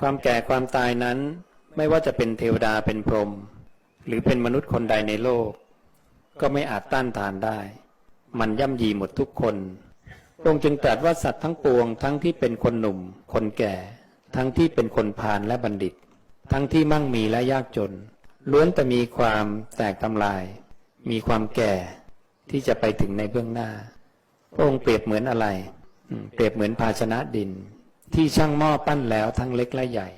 ความแก่ความตายนั้นไม่ว่าจะเป็นเทวดาเป็นพรหมหรือเป็นมนุษย์คนใดในโลก ก็ไม่อาจต้านทานได้ มันย่ำยีหมดทุกคนพระองค์จึงตรัสว่าสัตว์ทั้งปวง ทั้งที่เป็นคนหนุ่ม คนแก่ ทั้งที่เป็นคนพาลและบัณฑิต ทั้งที่มั่งมีและยากจน ล้วนแต่มีความแตกทำลาย มีความแก่ที่จะไปถึงในเบื้องหน้า พระองค์เปรียบเหมือนอะไร เปรียบเหมือนภาชนะดิน ที่ช่างหม้อปั้นแล้วทั้งเล็กและใหญ่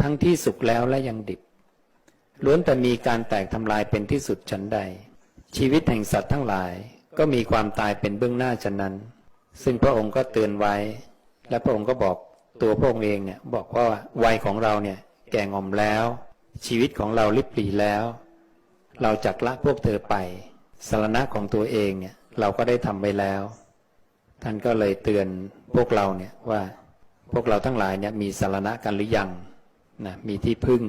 ทั้งที่สุกแล้วและยังดิบล้วนแต่มีการแตกทำลายเป็นที่สุดฉันใด ชีวิตแห่งสัตว์ทั้งหลายก็มีความตายเป็นเบื้องหน้าฉะนั้น ซึ่งพระองค์ก็เตือนไว้ และพระองค์ก็บอกตัวพระองค์เองเนี่ยบอกว่าวัยของเราเนี่ยแก่งอมแล้ว ชีวิตของเราลิบหลีแล้ว เราจักละพวกเธอไปสารณะของตัวเองเนี่ยเราก็ได้ทำไปแล้ว ท่านก็เลยเตือนพวกเราเนี่ยว่า พวกเราทั้งหลายเนี่ยมีสารณะกันหรือยังนะมีที่พึ่ง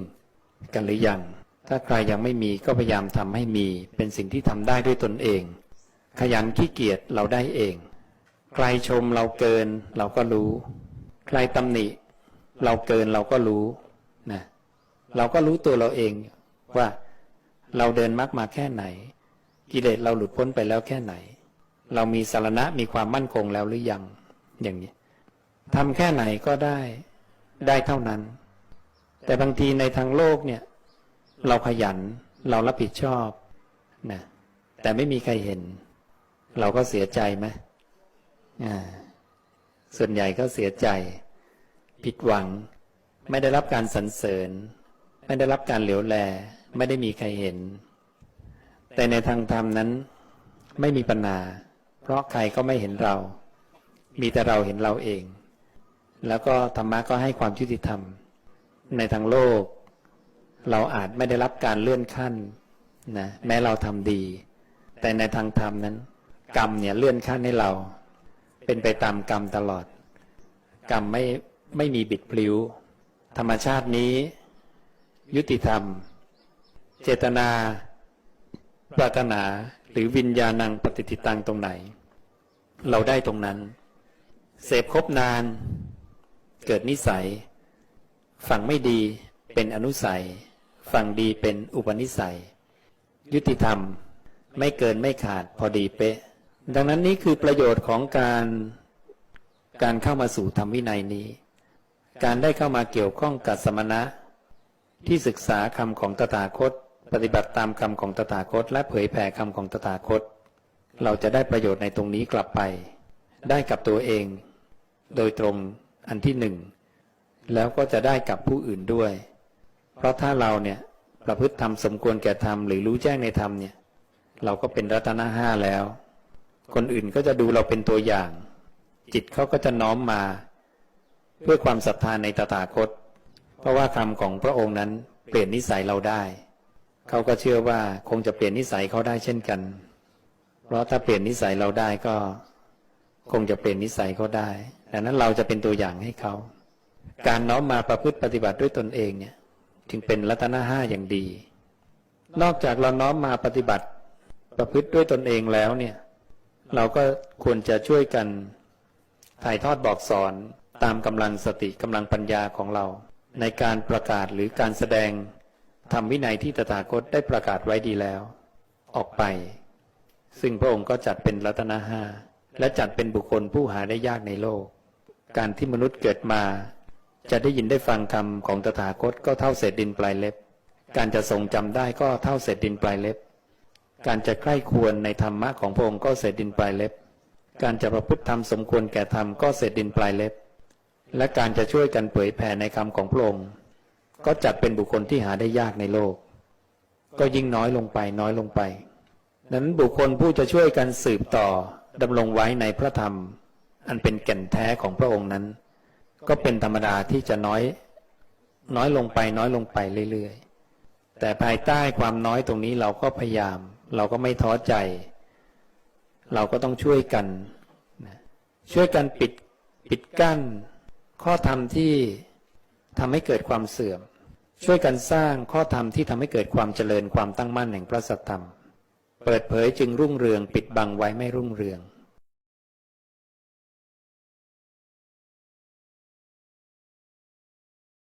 กันหรือยัง ถ้าใครยังไม่มีก็พยายามทำให้มี เป็นสิ่งที่ทำได้ด้วยตนเอง ขยันขี้เกียจเราได้เอง ใครชมเราเกินเราก็รู้ ใครตำหนิ เราเกินเราก็รู้นะเราก็รู้ตัวเราเองว่าเราเดินมากมาแค่ไหน กิเลสเราหลุดพ้นไปแล้วแค่ไหน เรามีสารณะมีความมั่นคงแล้วหรือยัง อย่างนี้ ทำแค่ไหนก็ได้ได้เท่านั้น แต่บางทีในทางโลกเนี่ย เราขยันเรารับผิดชอบนะแต่ไม่มีใครเห็น เราก็เสียใจไหมอ่าส่วนใหญ่ก็เสียใจ ผิดหวัง ไม่ได้รับการสรรเสริญ ไม่ได้รับการเหลียวแล ไม่ได้มีใครเห็น แต่ในทางธรรมนั้น ไม่มีปัญหา เพราะใครก็ไม่เห็นเรา มีแต่เราเห็นเราเอง แล้วก็ธรรมะก็ให้ความยุติธรรม ในทางโลก เราอาจไม่ได้รับการเลื่อนขั้นนะแม้เราทำดี แต่ในทางธรรมนั้น กรรมเนี่ยเลื่อนขั้นให้เรา เป็นไปตามกรรมตลอด กรรมไม่ไม่มีบิดพลิ้ว ธรรมชาตินี้ ยุติธรรม เจตนา ปรารถนาหรือวิญญาณังปฏิติตังตรงไหน เราได้ตรงนั้น เสพครบนาน เกิดนิสัย ฝั่งไม่ดีเป็นอนุสัย ฝั่งดีเป็นอุปนิสัย ยุติธรรมไม่เกินไม่ขาดพอดีเป๊ะ ดังนั้นนี่คือประโยชน์ของการการเข้ามาสู่ธรรมวินัยนี้ การได้เข้ามาเกี่ยวข้องกับสมณะ ที่ศึกษาคำของตถาคต ปฏิบัติตามคำของตถาคต และเผยแผ่คำของตถาคต เราจะได้ประโยชน์ในตรงนี้กลับไป ได้กับตัวเอง โดยตรง อันที่หนึ่งแล้วก็จะได้กับผู้อื่นด้วย เพราะถ้าเราเนี่ยประพฤติธรรมสมควรแก่ธรรมหรือรู้แจ้งในธรรมเนี่ย เราก็เป็นรัตนห้าแล้ว คนอื่นก็จะดูเราเป็นตัวอย่าง จิตเขาก็จะน้อมมาเพื่อความศรัทธาในตถาคต เพราะว่าคำของพระองค์นั้นเปลี่ยนนิสัยเราได้เขาก็เชื่อว่าคงจะเปลี่ยนนิสัยเขาได้เช่นกัน เพราะถ้าเปลี่ยนนิสัยเราได้ก็ คงจะเปลี่ยนนิสัยเขาได้ ดังนั้นเราจะเป็นตัวอย่างให้เขา การน้อมมาประพฤติปฏิบัติด้วยตนเองเนี่ย จึงเป็นรัตนห้าอย่างดี นอกจากเราน้อมมาปฏิบัติประพฤติด้วยตนเองแล้วเนี่ย เราก็ควรจะช่วยกันถ่ายทอดบอกสอนตามกำลังสติกำลังปัญญาของเรา ในการประกาศหรือการแสดงธรรมวินัยที่ตถาคตได้ประกาศไว้ดีแล้ว ออกไป ซึ่งพระองค์ก็จัดเป็นรัตนห้าและจัดเป็นบุคคลผู้หาได้ยากในโลก การที่มนุษย์เกิดมา จะได้ยินได้ฟังคำของตถาคตก็เท่าเศษดินปลายเล็บ การจะทรงจำได้ก็เท่าเศษดินปลายเล็บ การจะใคร่ควรในธรรมะของพระองค์ก็เศษดินปลายเล็บ การจะประพฤติธรรมสมควรแก่ธรรมก็เศษดินปลายเล็บ และการจะช่วยกันเผยแผ่ในคำของพระองค์ก็จัดเป็นบุคคลที่หาได้ยากในโลก ก็ยิ่งน้อยลงไปน้อยลงไป นั้นบุคคลผู้จะช่วยกันสืบต่อดำรงไว้ในพระธรรม อันเป็นแก่นแท้ของพระองค์นั้น ก็เป็นธรรมดาที่จะน้อย น้อยลงไปน้อยลงไปเรื่อยๆ แต่ภายใต้ความน้อยตรงนี้เราก็พยายาม เราก็ไม่ท้อใจ เราก็ต้องช่วยกัน ช่วยกันปิดปิดกั้น ข้อธรรมที่ทำให้เกิดความเสื่อม ช่วยกันสร้างข้อธรรมที่ทำให้เกิดความเจริญความตั้งมั่นแห่งพระสัทธรรม เปิดเผยจึงรุ่งเรือง ปิดบังไว้ไม่รุ่งเรือง